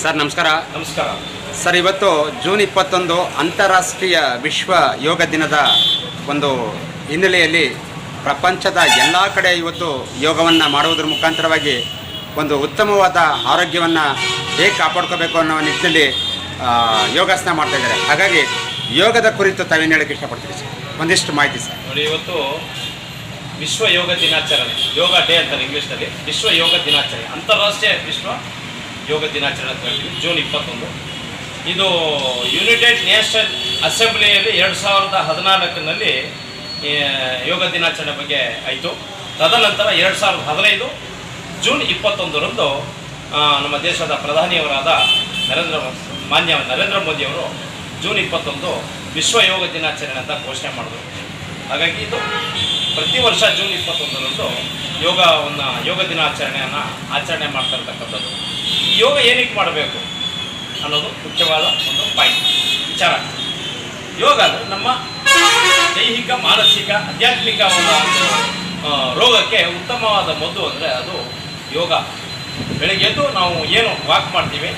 Sir ನಮಸ್ಕಾರ. ನಮಸ್ಕಾರ. Sir ಇವತ್ತು ಜೂನ್ ಇಪ್ಪತ್ತೊಂದು ಅಂತಾರಾಷ್ಟ್ರೀಯ ವಿಶ್ವ ಯೋಗ ದಿನದ ಒಂದು ಹಿನ್ನೆಲೆಯಲ್ಲಿ ಪ್ರಪಂಚದ ಎಲ್ಲ ಕಡೆ ಇವತ್ತು ಯೋಗವನ್ನು ಮಾಡುವುದರ ಮುಖಾಂತರವಾಗಿ ಒಂದು ಉತ್ತಮವಾದ ಆರೋಗ್ಯವನ್ನು ಹೇಗೆ ಕಾಪಾಡ್ಕೋಬೇಕು ಅನ್ನೋ ನಿಟ್ಟಿನಲ್ಲಿ ಯೋಗಾಸನ ಮಾಡ್ತಾ ಇದ್ದಾರೆ. ಹಾಗಾಗಿ ಯೋಗದ ಕುರಿತು ತಾವೇನು ಹೇಳಕ್ಕೆ ಇಷ್ಟಪಡ್ತೀರಿ ಸರ್? ಒಂದಿಷ್ಟು ಮಾಹಿತಿ ಸರ್. ನೋಡಿ ಇವತ್ತು ವಿಶ್ವ ಯೋಗ ದಿನಾಚರಣೆ ಯೋಗ ಡೇ ಅಂತಾರೆ ಇಂಗ್ಲೀಷ್ನಲ್ಲಿ ವಿಶ್ವ ಯೋಗ ದಿನಾಚರಣೆ ಅಂತಾರಾಷ್ಟ್ರೀಯ ವಿಶ್ವ ಯೋಗ ದಿನಾಚರಣೆ ಅಂತ ಹೇಳ್ತೀವಿ ಜೂನ್ ಇಪ್ಪತ್ತೊಂದು. ಇದು ಯುನೈಟೆಡ್ ನೇಷನ್ ಅಸೆಂಬ್ಲಿಯಲ್ಲಿ ಎರಡು ಸಾವಿರದ ಹದಿನಾಲ್ಕರಲ್ಲಿ ಈ, ಯೋಗ ದಿನಾಚರಣೆ ಬಗ್ಗೆ ಆಯಿತು. ತದನಂತರ ಎರಡು ಸಾವಿರದ ಹದಿನೈದು ಜೂನ್ ಇಪ್ಪತ್ತೊಂದರಂದು ನಮ್ಮ ದೇಶದ ಪ್ರಧಾನಿಯವರಾದ ನರೇಂದ್ರ ಮಾನ್ಯ ನರೇಂದ್ರ ಮೋದಿಯವರು ಜೂನ್ ಇಪ್ಪತ್ತೊಂದು ವಿಶ್ವ ಯೋಗ ದಿನಾಚರಣೆ ಅಂತ ಘೋಷಣೆ ಮಾಡಿದ್ರು. ಹಾಗಾಗಿ ಇದು ಪ್ರತಿ ವರ್ಷ ಜೂನ್ ಇಪ್ಪತ್ತೊಂದರಂದು ಯೋಗವನ್ನು ಯೋಗ ದಿನಾಚರಣೆಯನ್ನು ಆಚರಣೆ ಮಾಡ್ತಾ ಇರ್ತಕ್ಕಂಥದ್ದು. ಯೋಗ ಏನಕ್ಕೆ ಮಾಡಬೇಕು ಅನ್ನೋದು ಮುಖ್ಯವಾದ ಒಂದು ಪಾಯಿಂಟ್. ವಿಚಾರ. ಯೋಗ ಅಂದರೆ ನಮ್ಮ ದೈಹಿಕ ಮಾನಸಿಕ ಆಧ್ಯಾತ್ಮಿಕ ಒಂದು ರೋಗಕ್ಕೆ ಉತ್ತಮವಾದ ಮದ್ದು ಅಂದರೆ ಅದು ಯೋಗ. ಬೆಳಗ್ಗೆ ಎದ್ದು ನಾವು ಏನು ವಾಕ್ ಮಾಡ್ತೀವಿ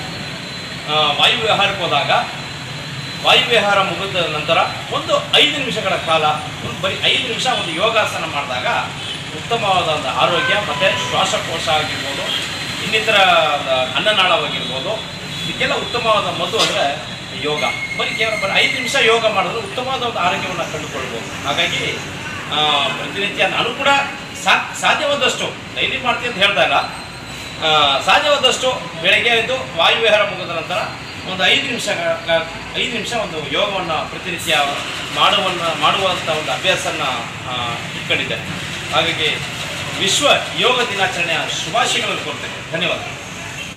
ಆ, ವಾಯು ವಿಹಾರಕ್ಕೆ ಹೋದಾಗ ವಾಯು ವಿಹಾರ ಮುಗಿದ ನಂತರ ಒಂದು ಐದು ನಿಮಿಷಗಳ ಕಾಲ, ಒಂದು ಬರೀ ಐದು ನಿಮಿಷ ಒಂದು ಯೋಗಾಸನ ಮಾಡಿದಾಗ ಉತ್ತಮವಾದ ಒಂದು ಆರೋಗ್ಯ ಮತ್ತು ಶ್ವಾಸಕೋಶ ಆಗಿರ್ಬೋದು, ಇನ್ನಿತರ ಅನ್ನನಾಳವಾಗಿರ್ಬೋದು, ಇದಕ್ಕೆಲ್ಲ ಉತ್ತಮವಾದ ಮದ್ದು ಅಂದರೆ ಯೋಗ. ಬರೀ ಕೇವಲ ಬರೀ ಐದು ನಿಮಿಷ ಯೋಗ ಮಾಡಿದ್ರೆ ಉತ್ತಮವಾದ ಒಂದು ಆರೋಗ್ಯವನ್ನು ಕಂಡುಕೊಳ್ಬೋದು. ಹಾಗಾಗಿ ಪ್ರತಿನಿತ್ಯ ನಾನು ಕೂಡ ಸಾ, ಸಾಧ್ಯವಾದಷ್ಟು, ಡೈಲಿ ಮಾಡ್ತೀನಿ ಅಂತ ಹೇಳ್ತಾ ಸಾಧ್ಯವಾದಷ್ಟು ಬೆಳಗ್ಗೆ ಎದ್ದು ವಾಯುವಿಹಾರ ಮುಗಿದ ನಂತರ ಒಂದು ಐದು ನಿಮಿಷ ಐದು ನಿಮಿಷ ಒಂದು ಯೋಗವನ್ನು ಪ್ರತಿನಿತ್ಯ ಮಾಡುವನ್ನ ಮಾಡುವಂಥ ಒಂದು ಅಭ್ಯಾಸನ ಆ, ಇಟ್ಕೊಂಡಿದ್ದೇನೆ ಹಾಗಾಗಿ ವಿಶ್ವ ಯೋಗ ದಿನಾಚರಣೆಯ ಶುಭಾಶಯಗಳನ್ನು ಕೊಡ್ತೇನೆ ಧನ್ಯವಾದ